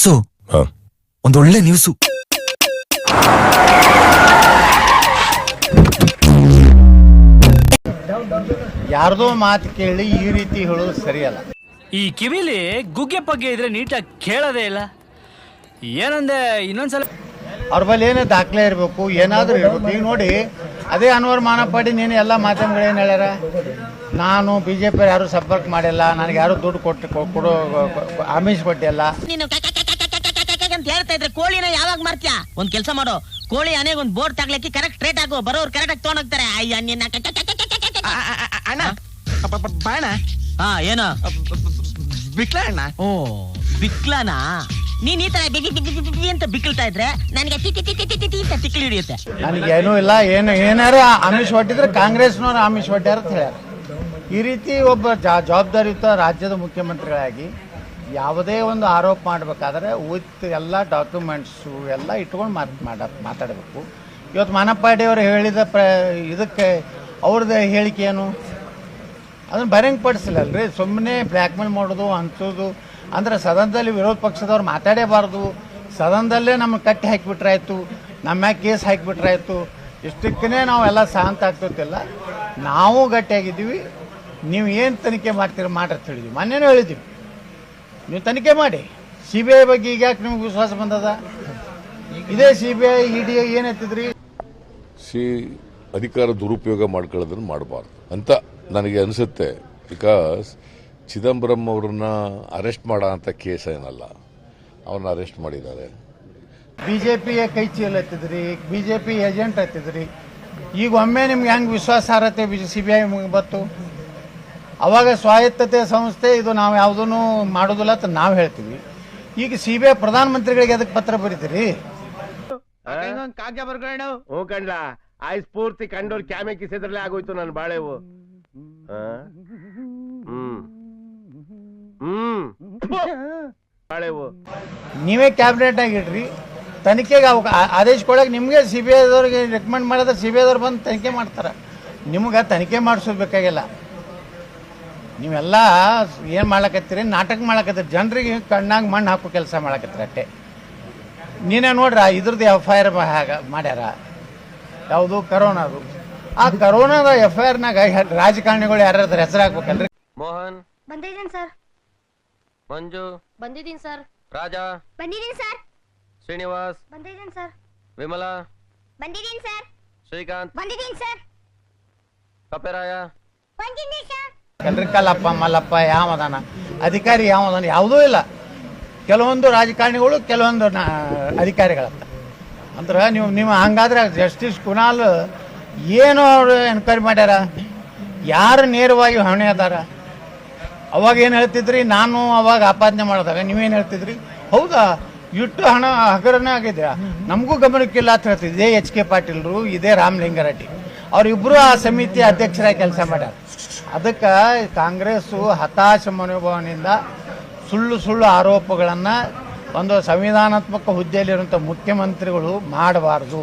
ವಾಸು ಒಂದು ಒಳ್ಳೆ ನ್ಯೂಸು ಯಾರ್ದೋ ಮಾತು ಕೇಳಿ ಈ ರೀತಿ ಹೇಳೋದು ಸರಿಯಲ್ಲ. ಈ ಕಿವಿಲಿ ಗುಗ್ಗೆ ಪಗ್ಗೆ ಇದ್ರೆ ನೀಟಾಗಿ ಕೇಳೋದೇ ಇಲ್ಲ. ಏನಂದೆ ಇನ್ನೊಂದ್ಸಲ ಅವ್ರ ಬಲ್ಲಿ ಏನೇ ದಾಖಲೆ ಇರಬೇಕು ಏನಾದರೂ ಇರಬೇಕು. ಈಗ ನೋಡಿ ಅದೇ ಅನ್ವರ್ ಮಾನಪಾಡಿ ನೀನು ಎಲ್ಲ ಮಾಧ್ಯಮಗಳೇನು ಹೇಳ್ಯಾರ? ನಾನು ಬಿ ಜೆ ಪಿ ಯಾರು ಸಂಪರ್ಕ ಮಾಡಿಲ್ಲ ನನಗೆ ಯಾರು ದುಡ್ಡು ಕೊಟ್ಟು ಕೊ- ಕೊಡೋ ಆಮಿಷ ಕೊಟ್ಟಿಲ್ಲ. ನೀನು ಅಂತ ಹೇಳ್ತಾ ಇದ್ರೆ ಕೋಳಿನ ಯಾವಾಗ ಮಾರ್ತ್ಯಾ? ಒಂದ್ ಕೆಲಸ ಮಾಡೋ. ಕೋಳಿ ಅನೆಗೆ ಒಂದ್ ಬೋರ್ಡ್ ತಗ್ಲಕ್ಕೆ ಕರೆಕ್ಟ್ ಸ್ಟ್ರೇಟ್ ಆಗು. ಬರೋರು ಕರೆಕ್ಟ್ ಆಗಿ ತಗೊಂಡೋಗ್ತಾರೆ. ಅಯ್ಯ ನಿನ್ನ ಅಣ್ಣ. ಅಣ್ಣ. ಹಾ ಏನು? ಬಿಕ್ಲ ಅಣ್ಣ. ಓ ಬಿಕ್ಲನಾ? ನೀನ್ ಈ ತರ ಬಿಗಿ ಬಿಗಿ ಬಿಗಿ ಅಂತ ಬಿಕ್ಕಿಳ್ತಾ ಇದ್ರೆ ನನಗೆ ತಿಕ್ಕಿ ತಿಕ್ಕಿ ತಿಕ್ಕಿ ತಿಕ್ಕಿ ಅಂತ ತಿಕ್ಕಿ ಹಿಡಿಯುತ್ತೆ. ನನಗೇನೂ ಇಲ್ಲ. ಏನು ಏನಾರು ಅಮಿಷ್ ಹೊಟ್ಟಿದ್ರೆ ಕಾಂಗ್ರೆಸ್ನವ್ರು ಅಮಿಷ್ ಹೊಟ್ಟ್ಯಾರ ಅಂತ ಹೇಳ್ಯಾರ. ಈ ರೀತಿ ಒಬ್ಬ ಜವಾಬ್ದಾರಿಯುತ ರಾಜ್ಯದ ಮುಖ್ಯಮಂತ್ರಿಗಳಾಗಿ ಯಾವುದೇ ಒಂದು ಆರೋಪ ಮಾಡಬೇಕಾದ್ರೆ ವಿತ್ ಎಲ್ಲ ಡಾಕ್ಯುಮೆಂಟ್ಸು ಎಲ್ಲ ಇಟ್ಕೊಂಡು ಮಾತು ಮಾಡ ಮಾತಾಡಬೇಕು. ಇವತ್ತು ಮಾನಪ್ಪಾಡಿ ಅವರು ಹೇಳಿದ ಪ್ರ ಇದಕ್ಕೆ ಅವ್ರದ್ದು ಹೇಳಿಕೆ ಏನು? ಅದನ್ನು ಬರಂಗ್ ಪಡಿಸಲಲ್ರಿ. ಸುಮ್ಮನೆ ಬ್ಲ್ಯಾಕ್ ಮೇಲ್ ಮಾಡೋದು, ಹಂಚೋದು. ಅಂದ್ರೆ ಸದನದಲ್ಲಿ ವಿರೋಧ ಪಕ್ಷದವ್ರು ಮಾತಾಡೇಬಾರ್ದು. ಸದನದಲ್ಲೇ ನಮ್ಮ ಕಟ್ಟಿ ಹಾಕಿಬಿಟ್ರಾಯ್ತು. ನಮ್ಮ ಮ್ಯಾಗ ಕೇಸ್ ಹಾಕಿಬಿಟ್ರಾಯ್ತು. ಇಷ್ಟಕ್ಕೇ ನಾವೆಲ್ಲ ಶಾಂತ ಆಗ್ತಿಲ್ಲ ನಾವು ಗಟ್ಟಿಯಾಗಿದ್ದೀವಿ. ನೀವು ಏನು ತನಿಖೆ ಮಾಡ್ತೀರ ಮಾಡ್ರಿ ಅಂತ ಹೇಳಿದ್ವಿ. ಮೊನ್ನೆನೂ ಹೇಳಿದ್ದೀವಿ ನೀವು ತನಿಖೆ ಮಾಡಿ. ಸಿ ಬಿ ಐ ಬಗ್ಗೆ ಈಗ ಯಾಕೆ ನಿಮ್ಗೆ ವಿಶ್ವಾಸ ಬಂದದ? ಇದೇ C B I E D ಏನು ಎತ್ತಿದ್ರಿ? ಸಿ ಅಧಿಕಾರ ದುರುಪಯೋಗ ಮಾಡ್ಕೊಳ್ಳೋದನ್ನು ಮಾಡಬಾರ್ದು ಅಂತ ನನಗೆ ಅನಿಸುತ್ತೆ. ಬಿಕಾಸ್ ಚಿದಂಬರಂ ಅವ್ರನ್ನ ಅರೆಸ್ಟ್ ಮಾಡೋ ಅಂಥ ಕೇಸ್ ಏನಲ್ಲ. ಅವ್ರನ್ನ ಅರೆಸ್ಟ್ ಮಾಡಿದ್ದಾರೆ. ಬಿ ಜೆ ಪಿಯ ಕೈ ಚೀಲ ಎತ್ತಿದ್ರಿ ಬಿ ಜೆ ಪಿ ಏಜೆಂಟ್ ಎತ್ತಿದ್ರಿ. ಈಗ ಒಮ್ಮೆ ನಿಮ್ಗೆ ಹೆಂಗೆ ವಿಶ್ವಾಸಾರ್ಹತೆ ಸಿ ಬಿ ಐ ಬತ್ತು ಅವಾಗ ಸ್ವಾಯತ್ತತೆ ಸಂಸ್ಥೆ ಇದು ನಾವು ಯಾವುದನ್ನು ಮಾಡೋದಿಲ್ಲ ಅಂತ ನಾವು ಹೇಳ್ತೀವಿ. ಈಗ ಸಿ ಬಿ ಐ ಪ್ರಧಾನಮಂತ್ರಿಗಳಿಗೆ ಅದಕ್ಕೆ ಪತ್ರ ಬರೀತೀರಿ? ಕಾಗ್ಯ ಹ್ಞೂ ಕಂಡ್ಲ ಆಯ್ ಸ್ಫೂರ್ತಿ ಕಂಡೋರ್ ಕ್ಯಾಮೆ ಕಿಸಿದ್ರಲ್ಲೇ ಆಗೋಯ್ತು ನನ್ನ ಬಾಳೆವು? ಹ್ಮ್. ಹ್ಮ್. ಬಾಳೆವು. ನೀವೇ ಕ್ಯಾಬಿನೆಟ್ ಆಗಿಡ್ರಿ ತನಿಖೆಗೆ ಅವ ಆದೇಶ ಕೊಡಕ್ಕೆ ನಿಮಗೆ ಸಿ ಬಿ ಐದವ್ರಿಗೆ ರೆಕಮೆಂಡ್ ಮಾಡಿದ್ರೆ ಸಿ ಬಿ ಐದವ್ರು ಬಂದು ತನಿಖೆ ಮಾಡ್ತಾರೆ. ನಿಮ್ಗೆ ತನಿಖೆ ಮಾಡಿಸೋದು ಬೇಕಾಗಿಲ್ಲ. ನೀವೆಲ್ಲ ಏನು ಮಾಡ್ಲಕತ್ತೀರಿ ನಾಟಕ ಮಾಡ್ಲಕತ್ತೀರಿ ಜನರಿಗೆ ಕಣ್ಣಾಗ ಮಣ್ಣು ಹಾಕೋ ಕೆಲಸ ಮಾಡ್ಲಕತ್ತೀರಿ ಅಟ್ಟೆ ನೀನೇ ನೋಡ್ರ ಇದ್ರದ್ದು ಎಫ್ ಐ ಆರ್ ಮಾಡ್ಯಾರ. ಯಾವುದು ಕರೋನಾದು ಆ ಕರೋನಾದ ಎಫ್ ಐ ಆರ್ನಾಗ ರಾಜಕಾರಣಿಗಳು ಯಾರ್ಯಾರ ಹೆಸರು ಹಾಕ್ಬೇಕಲ್ರಿ. ಮೋಹನ್. ಬಂದಿದ್ದೀನಿ ಸರ್. ಮಂಜು. ಬಂದಿದ್ದೀನಿ ಸರ್. ರಾಜಾ. ಬಂದಿದ್ದೀನಿ ಸರ್. ಶ್ರೀನಿವಾಸ್. ಬಂದಿದ್ದೀನಿ ಸರ್. ವಿಮಲಾ. ಬಂದಿದ್ದೀನಿ ಸರ್. ಶ್ರೀಕಾಂತ್. ಬಂದಿದ್ದೀನಿ ಸರ್. ಕಪ್ಪೆರಾಯ. ಬಂದಿದ್ದೀನಿ ಸರ್. ಕಲ್ಲಪ್ಪ, ಮಲ್ಲಪ್ಪ, ಯಾವದಾನ? ಅಧಿಕಾರಿ ಯಾವದಾನ? ಯಾವುದೂ ಇಲ್ಲ. ಕೆಲವೊಂದು ರಾಜಕಾರಣಿಗಳು, ಕೆಲವೊಂದು ಅಧಿಕಾರಿಗಳಂತ. ಅಂದ್ರೆ ನೀವು ನೀವು ಹಂಗಾದ್ರೆ ಜಸ್ಟಿಸ್ ಕುನಾಲ್ ಏನು ಅವರು ಎನ್ಕ್ವೈರಿ ಮಾಡ್ಯಾರ? ಯಾರು ನೇರವಾಗಿ ಹೊಣೆ ಅದಾರ? ಅವಾಗ ಏನು ಹೇಳ್ತಿದ್ರಿ? ನಾನು ಅವಾಗ ಆಪಾದನೆ ಮಾಡಿದಾಗ ನೀವೇನು ಹೇಳ್ತಿದ್ರಿ? ಹೌದಾ? ಇಟ್ಟು ಹಣ ಹಗರಣೆ ಆಗಿದೆ. ನಮಗೂ ಗಮನಕ್ಕಿಲ್ಲ ಅಂತ ಹೇಳ್ತಿದ್ದೆ ಇದೇ ಎಚ್ ಕೆ ಪಾಟೀಲ್ರು, ಇದೇ ರಾಮಲಿಂಗಾರೆಡ್ಡಿ. ಅವರಿಬ್ಬರು ಆ ಸಮಿತಿ ಅಧ್ಯಕ್ಷರಾಗಿ ಕೆಲಸ ಮಾಡ್ಯಾರ. ಅದಕ್ಕೆ ಕಾಂಗ್ರೆಸ್ಸು ಹತಾಶ ಮನೋಭಾವನೆಯಿಂದ ಸುಳ್ಳು ಸುಳ್ಳು ಆರೋಪಗಳನ್ನು ಒಂದು ಸಂವಿಧಾನಾತ್ಮಕ ಹುದ್ದೆಯಲ್ಲಿರುವಂಥ ಮುಖ್ಯಮಂತ್ರಿಗಳು ಮಾಡಬಾರ್ದು.